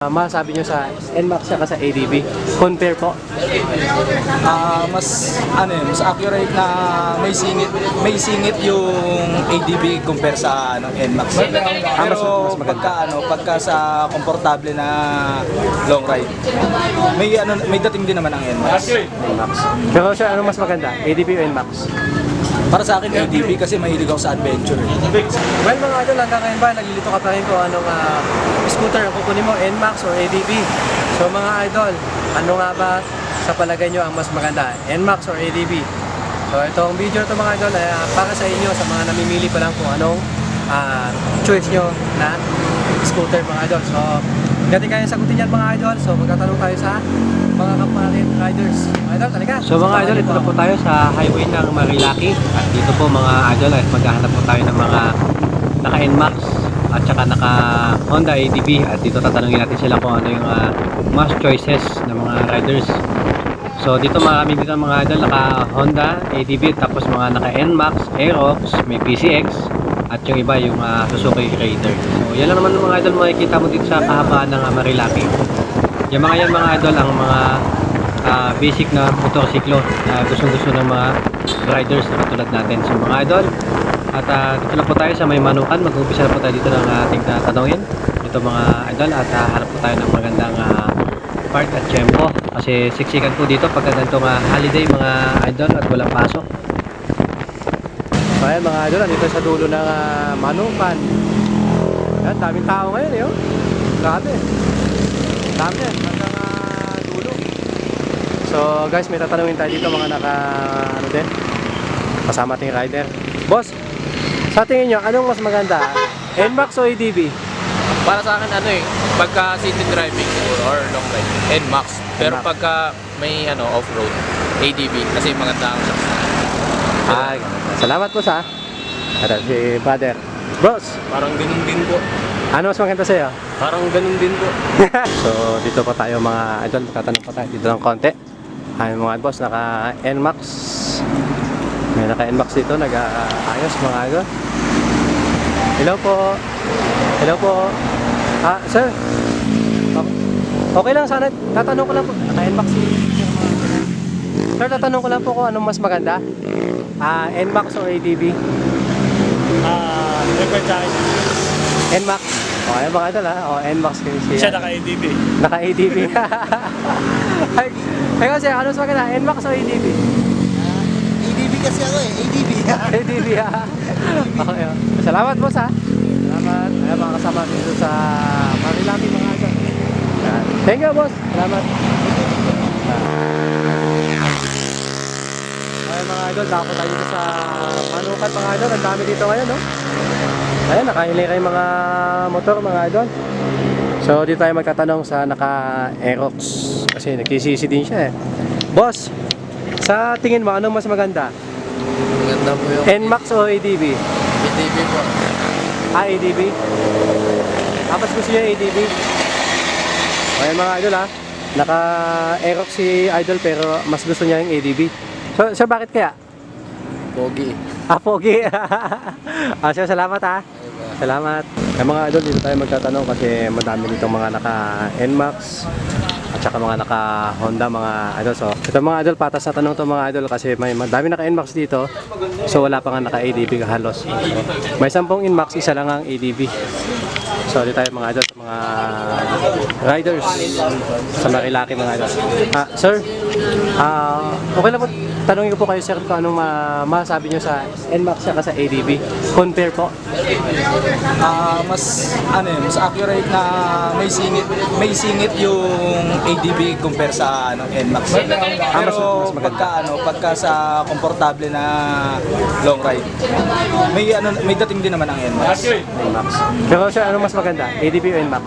Uh, masasabi nyo sa NMAX saka sa ADB? Compare po. Ah, mas ano yun, mas accurate na may singit may singit yung ADB compare sa ano NMAX. Ah, mas- mas maganda. pagka ano, pagka sa komportable na long ride, may ano may dating din naman ang NMAX. NMAX. Pero siya, ano mas maganda? ADB o NMAX? Para sa akin ADB kasi mahilig ako sa adventure. eh. Well mga idol, hanggang ngayon ba, naglilito ka pa rin kung anong ah, scooter ang kukunin mo, NMAX or ADB? So mga idol, ano nga ba sa palagay nyo ang mas maganda, NMAX or ADB? So itong video to mga idol ah, para sa inyo, sa mga namimili pa lang kung anong ah, choice nyo na scooter mga idol. So hindi kaya sagutin yan mga idol, so magtatanong tayo sa mga kapatid riders. Mga idol, talaga. So mga idol, ito na po tayo sa highway ng Marilaki. At dito po mga idol, ay maghahanap po tayo ng mga naka NMAX at saka naka Honda ADB. At dito tatanungin natin sila kung ano yung ah, mas choices ng mga riders. So dito marami dito mga idol naka Honda ADB tapos mga naka NMAX, Aerox, may PCX at yung iba yung ah, Suzuki Raider. So yan lang naman mga idol makikita mo dito sa kahabaan ng ah, Marilaki. Yung mga yan mga idol ang mga ah, basic na motorsiklo na gustong gusto ng mga riders na katulad natin. So mga idol, at ah, dito na po tayo sa may manukan. Mag-umpisa po tayo dito ng ating tatanungin. Ito mga idol at ah, hanap po tayo ng magandang ah, park at tempo. Kasi siksikan po dito pagka ganitong ah, holiday mga idol at walang pasok. So ayan mga idol, dito sa dulo ng ah, Manukan. Ayan, daming tao ngayon eh. Oh. Grabe. Dami yan, hanggang ah, dulo. So guys, may tatanungin tayo dito mga naka, ano din, kasama ating rider. Boss, sa tingin nyo, anong mas maganda? NMAX o ADB? Para sa akin ano eh, pagka city driving siguro or long ride, NMAX. Pero NMAX. pagka may ano off-road, ADB kasi maganda ang Ay, salamat po sa Ito, si Father. Boss, Parang ganun din po. ano mas maganda sa'yo? Parang ganun din po. so dito pa tayo mga idol, magtatanong pa tayo dito ng konti. Ay mga boss, naka NMAX. May naka NMAX dito, nag-aayos mga idol. Hello po. Hello po. Ah, sir. O- Okay lang sana. Tatanong ko lang po. Naka NMAX si Sir, tatanong ko lang po kung anong mas maganda. Ah, NMAX o ADB? Ah, record sa akin. NMAX. Okay mga idol ha. O, NMAX kayo siya. Siya naka-ADB. Naka-ADB. ay, ay kasi ano sa maganda? NMAX o ADB? ADB kasi ako eh, ADB. ADB ha. okay. oh. Salamat boss ha. Salamat. Ayan mga kasama dito sa Marilaki mga idol. Yan. Thank you boss. Salamat. Ayan mga idol, dako tayo dito sa Manukat mga idol. Ang dami dito ngayon no. Ayan, nakahiling kayo mga motor mga idol. So dito tayo magtatanong sa naka Aerox kasi nagkisisi din siya eh. Boss, sa tingin mo ano mas maganda? Maganda po yung NMAX o ADB? ADB po. Ah, ADB? Tapos gusto niya ADB? Ayan mga idol ha. Naka Aerox si idol pero mas gusto niya yung ADB. So, sir bakit kaya? Pogi. Ah, pogi. ah, sir, salamat ha. Salamat. Ay mga idol, dito tayo magtatanong kasi madami dito mga naka NMAX at saka mga naka Honda mga idol. So, ito mga idol, patas na tanong to mga idol kasi may madami naka NMAX dito. So, wala pa nga naka ADB halos. May 10 NMAX, isa lang ang ADB. So, dito tayo mga idol sa mga riders sa Marilaki mga idol. Ah, sir, ah, okay lang po tanongin ko po kayo sir kung anong ma masasabi nyo sa NMAX saka sa ADB. Compare po. Ah, mas ano yun, mas accurate na may singit may singit yung ADB compare sa ano NMAX. Ah, mas- Pero mas maganda. pagka ano, pagka sa komportable na long ride, may ano may dating din naman ang NMAX. NMAX. Pero sir, ano mas maganda? ADB o NMAX?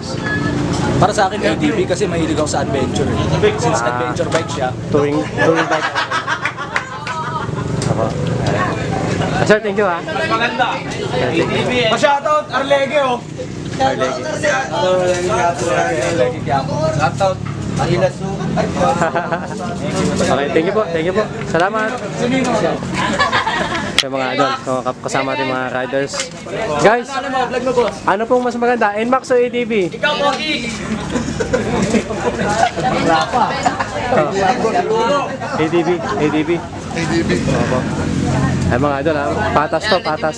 Para sa akin ADB kasi mahilig ako sa adventure. eh. Since adventure bike siya, Touring, touring bike. Ako. Ah, sir, thank you ha. Maganda. Thank you. Pa-shoutout Arlege oh. Arlege. Arlege Quiapo. Shoutout Pahilasu. okay, thank you po, thank you po. Salamat. Okay mga kap- kasama natin mga riders. Guys, ano pong mas maganda, NMAX o ADB? Ikaw, Pogi! ADB, ADB. ADB. Opo. Ay mga idol, ah, patas to, patas.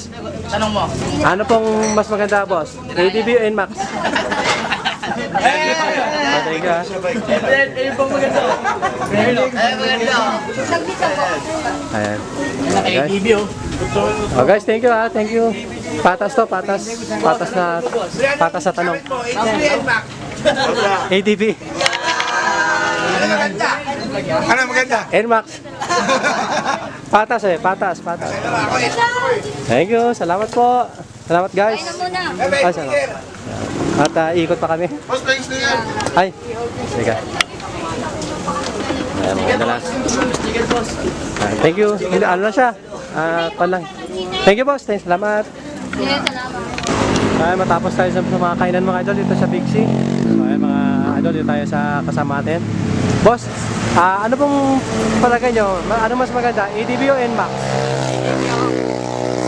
Tanong mo. Ano pong mas maganda, boss? ADB o NMAX? Patay ka. Ayan. Guys. Oh guys, thank you ah, thank you. Patas to, patas. Patas na, patas sa tanong. ADB. Ano maganda? NMAX. Patas eh, patas, patas. Thank you, salamat po. Salamat guys. Ay, salamat. At ah, ikot pa kami. Na. Ay, sige. Ayan, maganda lang. Ah, thank you. Hindi, ano lang siya? Ah, uh, lang. Thank you, boss. Thanks, salamat. Yes, salamat. Ay, matapos tayo sa, sa mga kainan mga idol dito sa Big C. So, ayan, mga idol, dito tayo sa kasama natin. Boss, ah, ano pong palagay nyo? Ano mas maganda? ADB o NMAX?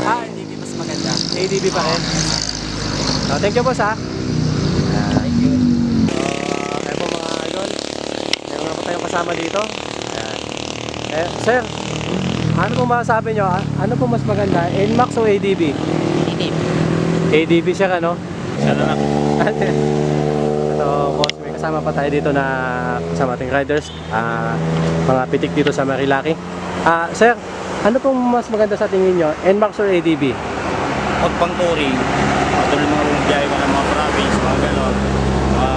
Ah, ADB mas maganda. ADB pa rin. Oh, thank you, boss, ha? Thank you. So, ayan po mga idol. Meron nga po tayong kasama dito. Ayan. Eh, sir, ano pong masasabi nyo? Ano pong mas maganda? NMAX o ADB? ADB siya ano? Siya na lang. so, kasama pa tayo dito na kasama ating riders. Ah, mga pitik dito sa Marilaki. Ah, sir, ano pong mas maganda sa tingin nyo? NMAX or ADB? Pag pang touring, patuloy mga bumibiyahe ka ng mga province, mga gano'n, mga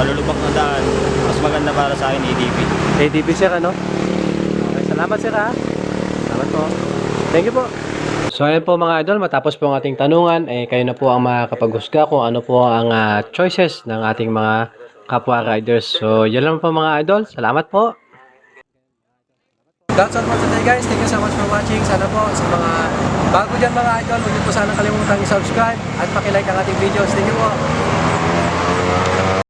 malulubak na daan, mas maganda para sa akin ADB. ADB sir ano? Okay, salamat sir ha. Salamat po. Thank you po. So ayan po mga idol, matapos po ang ating tanungan, eh kayo na po ang makakapaghusga kung ano po ang ah, choices ng ating mga kapwa riders. So yan lang po mga idol, salamat po. That's all for today guys. Thank you so much for watching. Sana po sa mga bago dyan mga idol, huwag niyo po sana kalimutang i-subscribe at pakilike ang ating videos. Thank you po.